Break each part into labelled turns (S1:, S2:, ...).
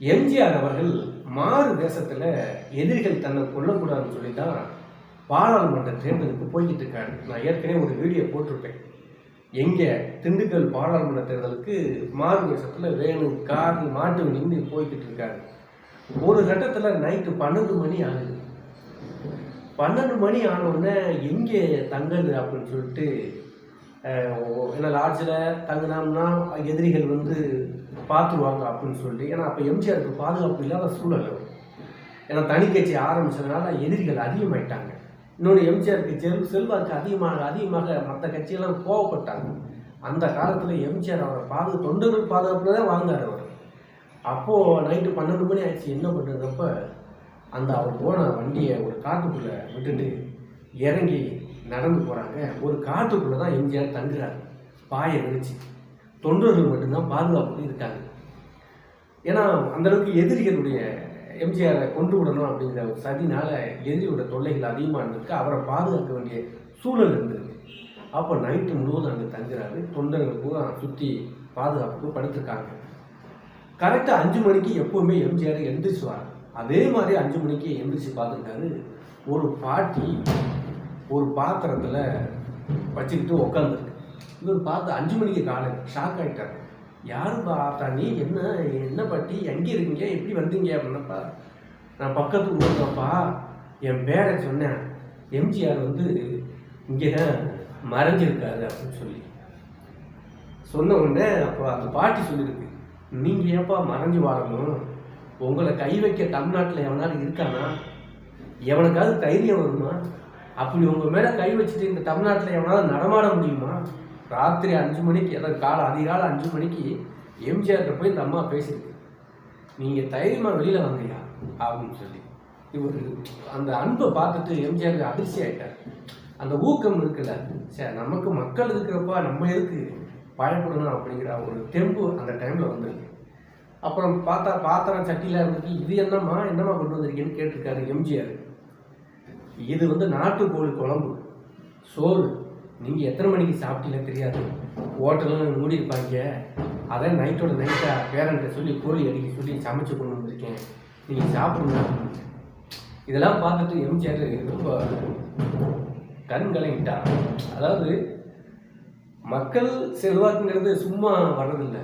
S1: எம்ஜிஆர் அவர்கள் மாறு தேசத்தில் எதிரிகள் தன்னை கொல்லக்கூடாதுன்னு சொல்லி தான் பாராளுமன்ற தேர்தலுக்கு போய்கிட்டு இருக்காரு. நான் ஏற்கனவே ஒரு வீடியோ போட்டிருப்பேன். எங்கே திண்டுக்கல் பாராளுமன்ற தேர்தலுக்கு மாறு தேசத்தில் வேணு கார் மாட்டு நின்று போய்கிட்டு இருக்காரு. ஒரு கட்டத்தில் நைட்டு பன்னெண்டு மணி ஆகுது. பன்னெண்டு மணி ஆனவுடனே எங்கே தங்குது அப்படின்னு சொல்லிட்டு என்ன ஏன்னா லாட்ஜில் தங்கினோம்னா எதிரிகள் வந்து பார்த்துருவாங்க அப்படின்னு சொல்லி ஏன்னா அப்போ எம்ஜிஆருக்கு பாதுகாப்பு இல்லாத சூழல் ஏன்னா தனி கட்சி ஆரம்பிச்சதுனால எதிரிகள் அதிகமாயிட்டாங்க. இன்னொன்று எம்ஜிஆருக்கு செல் செல்வாக்கு அதிகமாக அதிகமாக மற்ற கட்சியெல்லாம் கோவப்பட்டாங்க. அந்த காலத்தில் எம்ஜிஆர் அவரை பாது தொண்டர்கள் பாதுகாப்புல தான் வாழ்ந்தார் அவர். அப்போது நைட்டு பன்னெண்டு மணி ஆயிடுச்சு என்ன பண்ணுறதப்ப அந்த அவர் போன வண்டியை ஒரு காட்டுக்குள்ளே விட்டுட்டு இறங்கி நடந்து போகிறாங்க ஒரு காட்டுக்குள்ளே தான் எம்ஜிஆர் தங்குறாரு. பாயை விரிச்சு. தொண்டர்கள் மட்டும்தான் பாதுகாப்பு இருக்காங்க. ஏன்னா அந்தளவுக்கு எதிரிகளுடைய எம்ஜிஆரை கொண்டு விடணும் அப்படிங்கிற ஒரு சதினால் எதிரியோட தொல்லைகள் அதிகமாக இருந்திருக்கு. அவரை பாதுகாக்க வேண்டிய சூழல் இருந்திருக்கு. அப்போ நைட்டு முழுவதும் அங்கே தங்குறாரு. தொண்டர்கள் பூரா சுற்றி பாதுகாப்புக்கு படுத்திருக்காங்க. கரெக்டாக அஞ்சு மணிக்கு எப்போவுமே எம்ஜிஆர் எந்திரிச்சுவார் அதே மாதிரி அஞ்சு மணிக்கு எந்திரிச்சு பார்த்துருக்காரு. ஒரு பாட்டி ஒரு பாத்திரத்தில் வச்சுக்கிட்டு உட்காந்துருக்கு இவர் பார்த்து அஞ்சு மணிக்கு காலை ஷாக் ஆகிட்டார் யாரும் பார்த்தா நீ என்ன என்ன பாட்டி எங்கே இருக்கீங்க? எப்படி வந்தீங்க? அப்படின்னப்பா நான் பக்கத்துக்கு வந்தப்பா என் பேரை சொன்னேன். எம்ஜிஆர் வந்து இங்கே தான் மறைஞ்சிருக்காரு அப்படின்னு சொல்லி. சொன்ன உடனே அப்போ அந்த பாட்டி சொல்லியிருக்கு நீங்கள் ஏப்பா மறைஞ்சு வாழணும்? உங்களை கை வைக்க தமிழ்நாட்டில் எவனாலும் இருக்கானா? எவனுக்காவது தைரியம் வருமா? அப்படி உங்கள் மேலே கை வச்சுட்டு இந்த தமிழ்நாட்டில் எவனாலும் நடமாட முடியுமா? ராத்திரி அஞ்சு மணிக்கு அதாவது காலை அதிகாலை அஞ்சு மணிக்கு எம்ஜிஆர்கிட்ட போய் இந்த அம்மா பேசியிருக்கு நீங்கள் தைரியமாக வெளியில் வந்தீங்க அப்படின்னு சொல்லி. இவர் அந்த அன்பை பார்த்துட்டு எம்ஜிஆர் அதிர்ச்சி ஆயிட்டார். அந்த ஊக்கம் இருக்குல்ல சரி நமக்கு மக்கள் இருக்கிறப்ப நம்ம எதுக்கு பயப்படணும் அப்படிங்கிற ஒரு தெம்பு அந்த டைமில் வந்திருக்கு. அப்புறம் பார்த்தா பாத்திரம் சட்டியில் இருந்துட்டு இது என்னம்மா என்னம்மா கொண்டு வந்திருக்கீங்கன்னு கேட்டிருக்காரு எம்ஜிஆர் இது வந்து நாட்டுக்கோழி குழம்பு. சோறு. நீங்கள் எத்தனை மணிக்கு சாப்பிட்டீங்க தெரியாது. ஹோட்டலும் மூடி இருப்பாங்க. அதான் நைட்டோட நைட்டாக பேரண்ட்டை சொல்லி கோழி அடிக்க சொல்லி சமைச்சு கொண்டு வந்திருக்கேன். நீங்கள் சாப்பிடுங்க. இதெல்லாம் பார்த்துட்டு எம்ஜிஆர் ரொம்ப கண் கலங்கிட்டார் அதாவது மக்கள் செல்வாக்குங்கிறது சும்மா வர்றதில்லை.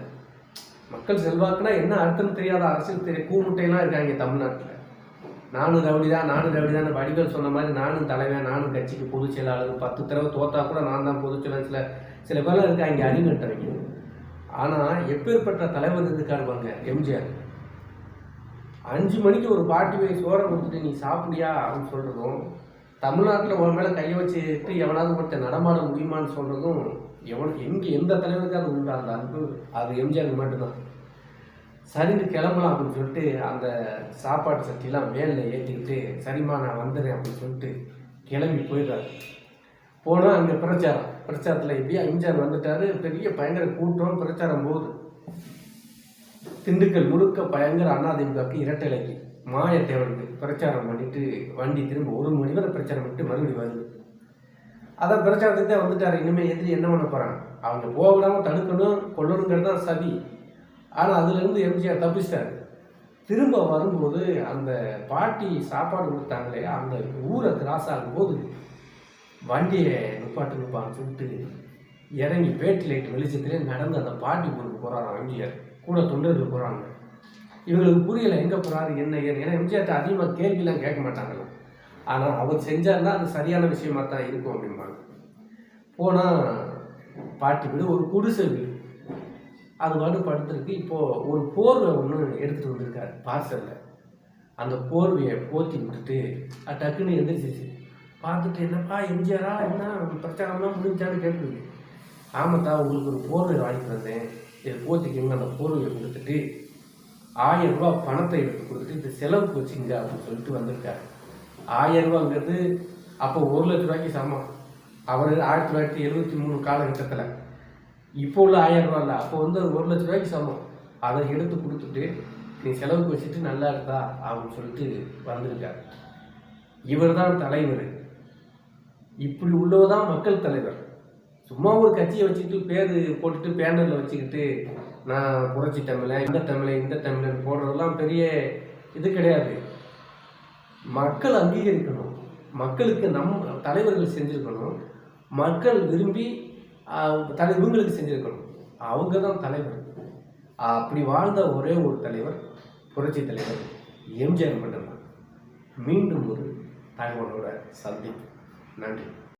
S1: மக்கள் செல்வாக்குனா என்ன அர்த்தம் தெரியாத அரசியல் தெரிய கூமுட்டையெல்லாம் இருக்காங்க தமிழ்நாட்டில். நானும் ரவுடி தான் நானும் ரவுடி தான். வடிவேல் சொன்ன மாதிரி நானும் தலைவன் நானும் கட்சிக்கு பொதுச் செயலாளர் பத்து தடவை தோத்தா கூட நான் தான் பொதுச் செயலாளர் சில சில பேர்லாம் இருக்காங்க அடிநட்டவங்க ஆனால் எப்பேற்பட்ட தலைவர் இருக்காருவாங்க எம்ஜிஆர். அஞ்சு மணிக்கு ஒரு பாட்டி போய் சோறை கொடுத்துட்டு நீ சாப்பிடியா? அப்படின்னு சொல்கிறதும் தமிழ்நாட்டில் ஒரு மேலே கையை வச்சுட்டு எவனாவது ஒருத்தர் நடமாட முடியுமான்னு சொல்கிறதும் எவன் எங்கே எந்த தலைவருக்கு அது உண்டு அந்த அன்பு அது எம்ஜிஆருக்கு மட்டும்தான். சரின்னு கிளம்பலாம் அப்படின்னு சொல்லிட்டு அந்த சாப்பாட்டு சட்டிலாம் மேலில் ஏற்றிக்கிட்டு சரிம்மா நான் வந்துடுறேன் அப்படின்னு சொல்லிட்டு கிளம்பி போயிடுறாரு. போனால் அங்கே பிரச்சாரம். பிரச்சாரத்தில் எப்படியா எம்ஜிஆர் வந்துட்டாரு. பெரிய பயங்கர கூட்டம் பிரச்சாரம் போகுது. திண்டுக்கல் முழுக்க பயங்கர அதிமுகக்கு இரட்டலைக்கு மாயத்தேவனுக்கு பிரச்சாரம் பண்ணிட்டு வண்டி திரும்ப ஒரு மணி வரை பிரச்சாரம் பண்ணிட்டு மறுபடியும் வருது. அதான் பிரச்சாரத்துக்கு தான் வந்துட்டார். இனிமேல் எதிரி என்ன பண்ண போகிறாங்க அவங்க போக தடுக்கணும் கொள்ளணுங்கிறது தான் சதி. ஆனால் அதுலேருந்து எம்ஜிஆர் தப்பிச்சிட்டாரு. திரும்ப வரும்போது அந்த பாட்டி சாப்பாடு கொடுத்தாங்களே அந்த ஊரை கிராஸ் ஆகும்போது வண்டியை நிப்பாட்டு நிப்பான்னு சொல்லிட்டு இறங்கி பேட்டி லைட் வெளிச்சத்திலே நடந்து அந்த பாட்டி ஊருக்கு போகிறாராம் எம்ஜிஆர் கூட தொண்டர்கள் போகிறாங்க இவங்களுக்கு புரியலை எங்கே போகிறாரு என்ன ஏன் ஏன்னா எம்ஜிஆர்ட்ட அதிகமாக கேள்விலாம் கேட்க மாட்டாங்கல்ல ஆனால் அவர் செஞ்சாருன்னா அது சரியான விஷயமாக தான் இருக்கும் அப்படிம்பாங்க. போனால் பாட்டி வீடு ஒரு குடிசை வீடு. அது பாட்டு படுத்துருக்கு. இப்போது ஒரு போர்வை ஒன்று எடுத்துகிட்டு வந்திருக்காரு பார்சலில். அந்த போர்வையை போத்தி விட்டுட்டு அது டக்குன்னு எந்திரிச்சிச்சு பார்த்துட்டு என்னப்பா எம்ஜிஆரா? என்ன? பிரச்சாரம்லாம் முடிஞ்சான்னு கேட்டுருக்கு ஆமாத்தா உங்களுக்கு ஒரு போர்வை வாங்கிட்டு வந்தேன். இதை போத்திக்கிங்க. அந்த போர்வையை கொடுத்துட்டு ஆயிரம் ரூபா பணத்தை எடுத்து கொடுத்துட்டு இந்த செலவுக்கு வச்சுங்க அப்படின்னு சொல்லிட்டு வந்திருக்காரு. ஆயிரம் ரூபாங்கிறது அப்போ ஒரு லட்ச ரூபாய்க்கு சமம். அவர் ஆயிரத்தி தொள்ளாயிரத்தி எழுபத்தி மூணு காலகட்டத்தில். இப்போ உள்ள ஆயிரம் ரூபா இல்லை. அப்போ வந்து அது ஒரு லட்ச ரூபாய்க்கு சமம் அதை எடுத்து கொடுத்துட்டு நீ செலவுக்கு வச்சுட்டு நல்லா இருக்கா அப்படின்னு சொல்லிட்டு வந்திருக்கார். இவர் தான் தலைவர். இப்படி உள்ளவர் தான் மக்கள் தலைவர். சும்மா ஒரு கட்சியை வச்சுக்கிட்டு பேர் போட்டுட்டு பேனரில் வச்சுக்கிட்டு நான் புரட்சி தமிழன் இந்த தமிழன் இந்த தமிழன் போடுறதெல்லாம் பெரிய இது கிடையாது. மக்கள் அங்கீகரிக்கணும். மக்களுக்கு நம் தலைவர்கள் செஞ்சுருக்கணும். மக்கள் விரும்பி தலை இவங்களுக்கு செஞ்சுருக்கணும். அவங்க தான் தலைவர். அப்படி வாழ்ந்த ஒரே ஒரு தலைவர் புரட்சி தலைவர் எம்ஜிஆர் மட்டும்தான் மீண்டும் ஒரு தகவலோட சந்திப்பு. நன்றி.